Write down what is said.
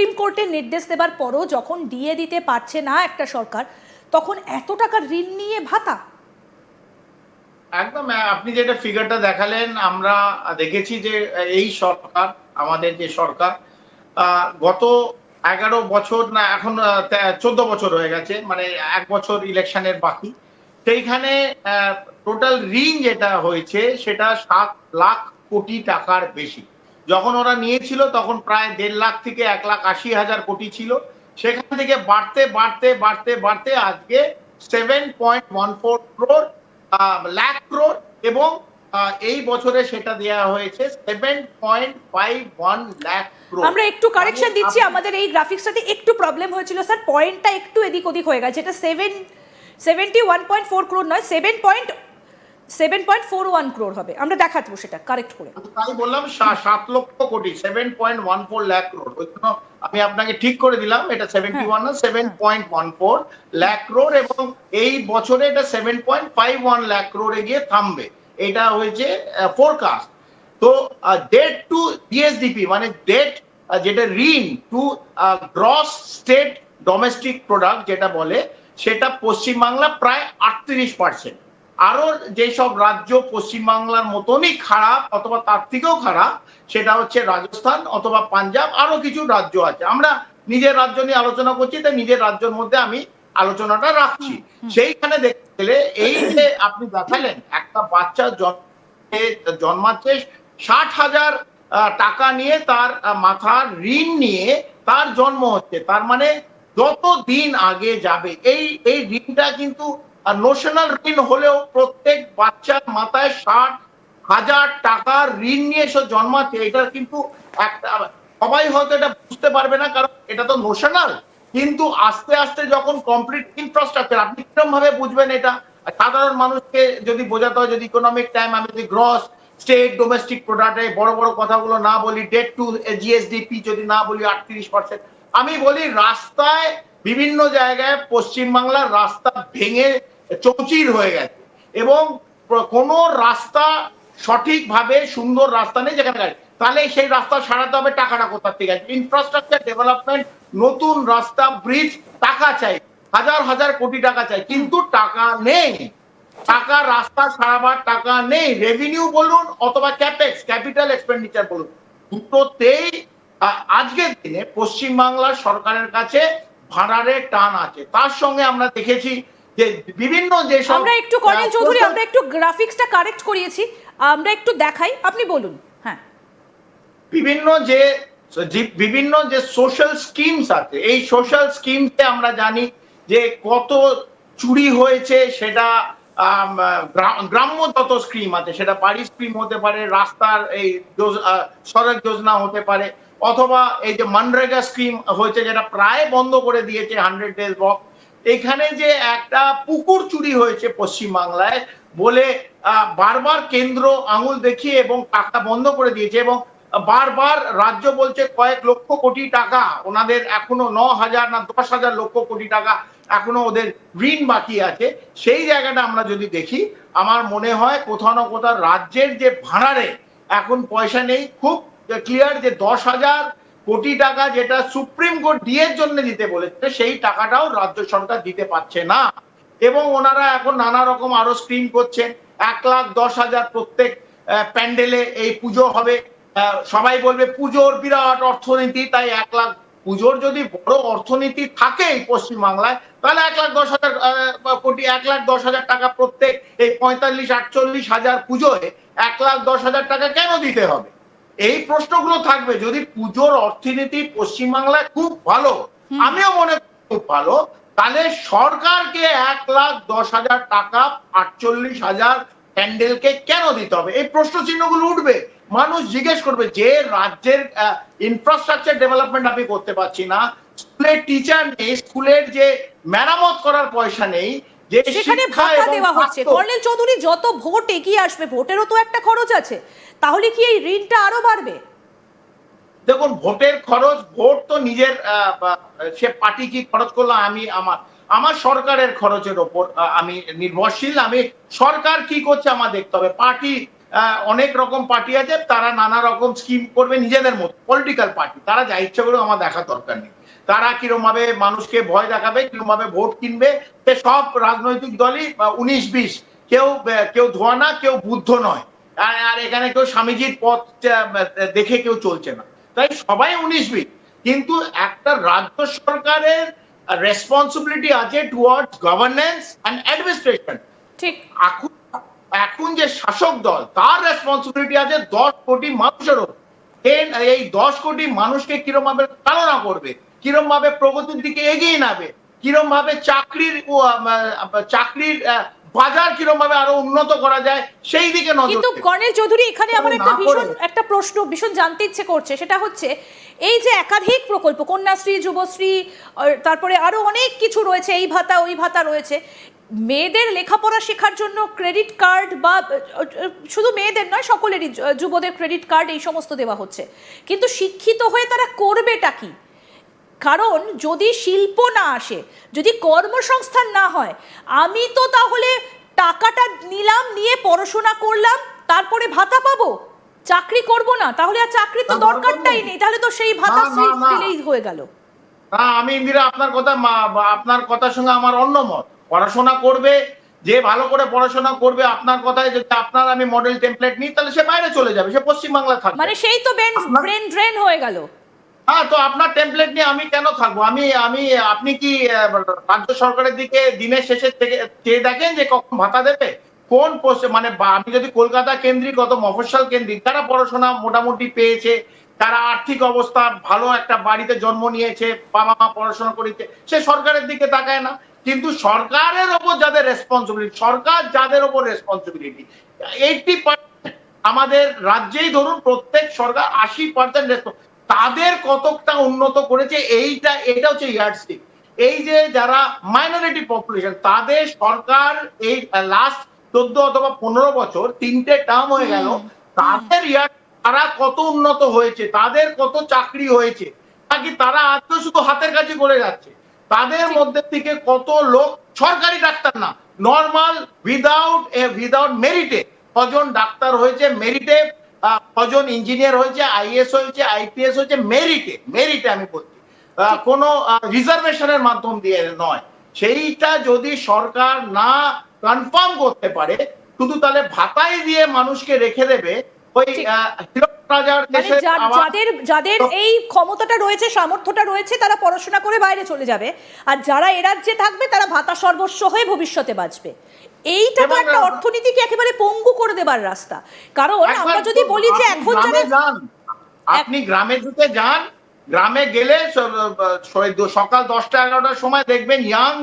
Supreme কোর্টের নির্দেশ দেবার পরও যখন দিয়ে দিতে পারছে না একটা সরকার, তখন এত টাকা ঋণ নিয়ে ভাতা? একদম আপনি যেটা ফিগারটা দেখালেন, আমরা দেখেছি যে এই সরকার, আমাদের যে সরকার গত এগারো বছর, না, এখন চোদ্দ বছর হয়ে গেছে মানে এক বছর ইলেকশনের বাকি। সেইখানে টোটাল ঋণ যেটা হয়েছে, সেটা সাত লাখ কোটি টাকার বেশি। যখন ওরা নিয়েছিল তখন প্রায় দেড় লাখ থেকে এক লাখ আশি হাজার কোটি ছিল। সেখান থেকে বাড়তে বাড়তে বাড়তে বাড়তে আজকে seven point one four crore lakh crore এবং এই বছরে সেটা দেওয়া হয়েছে seven point five one lakh crore আমরা একটু কারেকশন দিচ্ছি আমাদের এই গ্রাফিক্সটাতে একটু প্রবলেম হয়েছিল স্যার পয়েন্টটা একটু এদিক ওদিক হয়ে গেছে। এটা seven seventy one point four crore নয় seven point seven point four one crore হবে। আমরা দেখাবো সেটা কারেক্ট করে। তাই বললাম সাত লক্ষ কোটি seven point one four lakh crore ওই জন্য আমি আপনাকে ঠিক করে দিলাম এটা সেভেন্টি ওয়ান না seven point one four lakh crore এবং এই বছরে এটা seven point five one lakh ক্রোডে গিয়ে থামবে। এটা হয়েছে ফোরকাস্ট তো ডেট টু ডিএসডিপি মানে ডেট যেটা ঋণ to gross state domestic product যেটা বলে সেটা পশ্চিমবাংলা প্রায় আটত্রিশ পার্সেন্ট আরও যেসব রাজ্য পশ্চিমবাংলার মতনই খারাপ অথবা তার থেকেও খারাপ সেটা হচ্ছে রাজস্থান অথবা পাঞ্জাব আরও কিছু রাজ্য আছে। আমরা নিজের রাজ্য নিয়ে আলোচনা করছি তাই নিজের রাজ্যের মধ্যে আমি আলোচনাটা রাখছি। সেইখানে দেখতে গেলে এই যে আপনি দেখালেন একটা বাচ্চা জন্মাচ্ছে ষাট হাজার টাকা নিয়ে তার মাথার ঋণ নিয়ে তার জন্ম হচ্ছে। তার মানে যত দিন আগে যাবে এই এই ঋণটা কিন্তু নোশনাল ঋণ হলেও প্রত্যেক বাচ্চার মাথায় ষাট হাজার টাকার ঋণ নিয়ে সে জন্মাচ্ছে, এটা কিন্তু একটা, সবাই হয়তো এটা বুঝতে পারবে না, কারণ এটা তো নোশনাল কিন্তু আস্তে আস্তে যখন কমপ্লিট ইনফ্রাস্ট্রাকচার আপনি কীরকম ভাবে বুঝবেন এটা? সাধারণ মানুষকে যদি বোঝাতে হয়, যদি ইকোনমিক টাইম আমি যদি গ্রস স্টেট ডোমেস্টিক প্রোডাক্টে বড় বড় কথাগুলো না বলি ডেট টু জিএসডিপি যদি না বলি, আটত্রিশ পার্সেন্ট আমি বলি, রাস্তায় বিভিন্ন জায়গায় পশ্চিমবাংলার রাস্তা ভেঙে চৌচির হয়ে গেছে। এবং কোনো রাস্তা সঠিকভাবে সুন্দর রাস্তা নেই যেখানে গাড়ি। তাহলে সেই রাস্তা সারাতে হবে টাকাটা কোথা থেকে? আছে ইনফ্রাস্ট্রাকচার ডেভেলপমেন্ট নতুন রাস্তা ব্রিজ টাকা চাই। হাজার হাজার কোটি টাকা চাই। কিন্তু টাকা নেই। টাকা, রাস্তা সারাবার টাকা নেই। রেভিনিউ বলুন অথবা ক্যাপেক্স ক্যাপিটাল এক্সপেন্ডিচার বলুন। দুটোতেই আজকের দিনে পশ্চিমবাংলার সরকারের কাছে ভাড়ারে টান আছে। তার সঙ্গে আমরা দেখেছি যে বিভিন্ন যে আমরা একটু কর্নেল চৌধুরী আমরা একটু গ্রাফিক্সটা কারেক্ট করিয়েছি। আমরা একটু দেখাই। আপনি বলুন। হ্যাঁ। বিভিন্ন যে বিভিন্ন যে সোশ্যাল স্কিমস আছে এই সোশ্যাল স্কিমসে আমরা জানি যে কত চুরি হয়েছে সেটা গ্রাম্য যত স্কিম আছে সেটা বাড়ি স্কিম হতে পারে রাস্তার এই সড়ক যোজনা হতে পারে অথবা এই যে মনরেগা স্কিম হয়েছে যেটা প্রায় বন্ধ করে দিয়েছে হান্ড্রেড ডেজ ওয়াক এখানে যে একটা পুকুর চুরি হয়েছে পশ্চিমবাংলায় বলে বারবার কেন্দ্র আঙুল দেখিয়ে এবং টাকা বন্ধ করে দিয়েছে এবং বারবার রাজ্য বলছে কয়েক লক্ষ কোটি টাকা, ওনাদের এখনও ন হাজার না দশ হাজার লক্ষ কোটি টাকা এখনও ওদের ঋণ বাকি আছে। সেই জায়গাটা আমরা যদি দেখি, আমার মনে হয় কোথাও না কোথাও রাজ্যের যে ভাড়ারে এখন পয়সা নেই, খুব ক্লিয়ার যে দশ হাজার কোটি টাকা যেটা সুপ্রিম কোর্ট ডিএর জন্য দিতে বলেছে, সেই টাকাটাও রাজ্য সরকার দিতে পারছে না। এবং ওনারা এখন নানা রকম আরও স্ক্রিম করছেন, এক লাখ দশ হাজার প্রত্যেক প্যান্ডেলে এই পুজো হবে। সবাই বলবে পুজোর বিরাট অর্থনীতি, তাই এক লাখ, পুজোর যদি বড় অর্থনীতি থাকে এই পশ্চিমবাংলায়, তাহলে এক লাখ দশ হাজার কোটি, এক লাখ দশ হাজার টাকা প্রত্যেক এই পঁয়তাল্লিশ, আটচল্লিশ হাজার পুজোয় এক লাখ দশ হাজার টাকা কেন দিতে হবে? এই প্রশ্নগুলো থাকবে যদি পুজোর অর্থনীতি পশ্চিমবাংলায় খুব ভালো আমিও মনে করি খুব ভালো তাহলে সরকারকে এক লাখ দশ হাজার টাকা আটচল্লিশ হাজার প্যান্ডেলকে কেন দিতে হবে? এই প্রশ্ন চিহ্নগুলো উঠবে। মানুষ জিজ্ঞেস করবে যে রাজ্যের ইনফ্রাস্ট্রাকচার ডেভেলপমেন্ট আমি করতে পারছি না স্কুলের টিচার নেই স্কুলের যে মেরামত করার পয়সা নেই সেখানে ভাতা দেওয়া হচ্ছে। কর্নেল চৌধুরী যত ভোট এগিয়ে আসবে ভোটেরও তো একটা খরচ আছে। তাহলে কি এই ঋণটা আরও বাড়বে? দেখুন ভোটের খরচ ভোট তো নিজের সে পার্টি কি খরচ করল আমি আমার আমার সরকারের খরচের ওপর আমি নির্ভরশীল আমি সরকার কি করছে আমার দেখতে হবে। পার্টি আহ, অনেক রকম পার্টি আছে তারা নানা রকম স্কিম করবে নিজেদের মতো পলিটিক্যাল পার্টি তারা যা ইচ্ছে করে আমার দেখা দরকার নেই। তারা কিরম ভাবে মানুষকে ভয় দেখাবে কিরম ভাবে ভোট কিনবে সে সব রাজনৈতিক দলই উনিশ বিশ। কেউ কেউ ধোয়া না কেউ বুদ্ধ নয়। আর আর এখানে কেউ স্বামীজির পথ দেখে কেউ চলছে না। তাই সবাই উনিশ বিশ। কিন্তু একটা রাজ্য সরকারের রেসপন্সিবিলিটি আছে টুয়ার্ডস গভর্নেন্স অ্যান্ড অ্যাডমিনিস্ট্রেশন ঠিক। এখন এখন যে শাসক দল তার রেসপন্সিবিলিটি আছে দশ কোটি মানুষের ওপর। এ- এই দশ কোটি মানুষকে কিরম ভাবে চালনা করবে? কিরম ভাবে প্রগতির দিকে এগিয়ে নেবে কিরম ভাবে চাকরির চাকরির বাজার কিরম ভাবে আরও উন্নত করা যায় সেই দিকে নজর কিন্তু গণেশ চৌধুরী এখানে আমার একটা ভীষণ একটা প্রশ্ন ভীষণ জানতে ইচ্ছে করছে সেটা হচ্ছে এই যে একাধিক প্রকল্প কন্যাশ্রী যুবশ্রী তারপরে আরও অনেক কিছু রয়েছে এই ভাতা ওই ভাতা রয়েছে মেয়েদের লেখাপড়া শেখার জন্য ক্রেডিট কার্ড বা শুধু মেয়েদের নয় সকলেরই যুবদের ক্রেডিট কার্ড এই সমস্ত দেওয়া হচ্ছে। কিন্তু শিক্ষিত হয়ে তারা করবেটা কি? কারণ যদি শিল্প না আসে যদি কর্মসংস্থান না হয় আমি তো তাহলে টাকাটা নিলাম নিয়ে পড়াশোনা করলাম তারপরে ভাতা পাবো? চাকরি করব না তাহলে আর চাকরি তো দরকারটাই নেই। তাহলে তো সেই ভাতা। দিলেই হয়ে গেল। আমি ইন্দিরা আপনার কথা আপনার কথার সঙ্গে আমার অন্য মত। পড়াশোনা করবে যে ভালো করে পড়াশোনা করবে আপনার কথায় যদি আপনার আমি মডেল টেমপ্লেট নিই তাহলে সে বাইরে চলে যাবে সে পশ্চিমবাংলা থাকবে। মানে সেই তো ব্রেন ড্রেন হয়ে গেল। হ্যাঁ তো আপনার টেমপ্লেট নিয়ে আমি কেন থাকব? আমি আমি, আপনি কি রাজ্য সরকারের দিকে দিনের শেষে থেকে, চেয়ে দেখেন যে কখন ভাতা দেবে? কোন মানে আমি যদি কলকাতা কেন্দ্রিক অত মফস্বল কেন্দ্রিক তারা পড়াশোনা মোটামুটি পেয়েছে, তারা আর্থিক অবস্থা ভালো একটা বাড়িতে জন্ম নিয়েছে, বাবা মা পড়াশোনা করেছে, সে সরকারের দিকে তাকায় না। কিন্তু সরকারের ওপর যাদের রেসপন্সিবিলিটি সরকার যাদের ওপর রেসপন্সিবিলিটি এইটি আমাদের রাজ্যেই ধরুন প্রত্যেক সরকার আশি পার্সেন্ট তাদের কতকটা উন্নত করেছে এইটা এটা হচ্ছে ইয়ার্ডস্টিক এই যে যারা মাইনরিটি পপুলেশন তাদের সরকার এই লাস্ট চোদ্দ অথবা পনেরো বছর তিনটে টার্ম হয়ে গেল তাদের ইয়ার তারা কত উন্নত হয়েছে তাদের কত চাকরি হয়েছে নাকি তারা আজকে শুধু হাতের কাছে করে যাচ্ছে? তাদের মধ্যে থেকে কত লোক সরকারি ডাক্তার না নর্মাল উইদাউট উইদাউট মেরিটে কজন ডাক্তার হয়েছে মেরিটে কজন ইঞ্জিনিয়ার হয়েছে আইএস হয়েছে আইপিএস হয়েছে মেরিটে মেরিটে আমি বলছি আহ, কোনো রিজার্ভেশনের মাধ্যম দিয়ে নয়। সেইটা যদি সরকার না কনফার্ম করতে পারে শুধু তাহলে ভাতাই দিয়ে মানুষকে রেখে দেবে ওই মানে যাদের যাদের এই ক্ষমতাটা রয়েছে সামর্থ্যটা রয়েছে তারা পড়াশোনা করে বাইরে চলে যাবে। আর যারা এ রাজ্যে থাকবে তারা ভাতা সর্বস্ব হয়ে ভবিষ্যতে বাঁচবে। এইটা তো একটা অর্থনীতিকে একেবারে পঙ্গু করে দেবার রাস্তা। কারণ আমরা যদি বলি যে এখন যারা আপনি গ্রামে দিকে যান গ্রামে গেলে সকাল দশটা এগারোটার সময় দেখবেন ইয়াং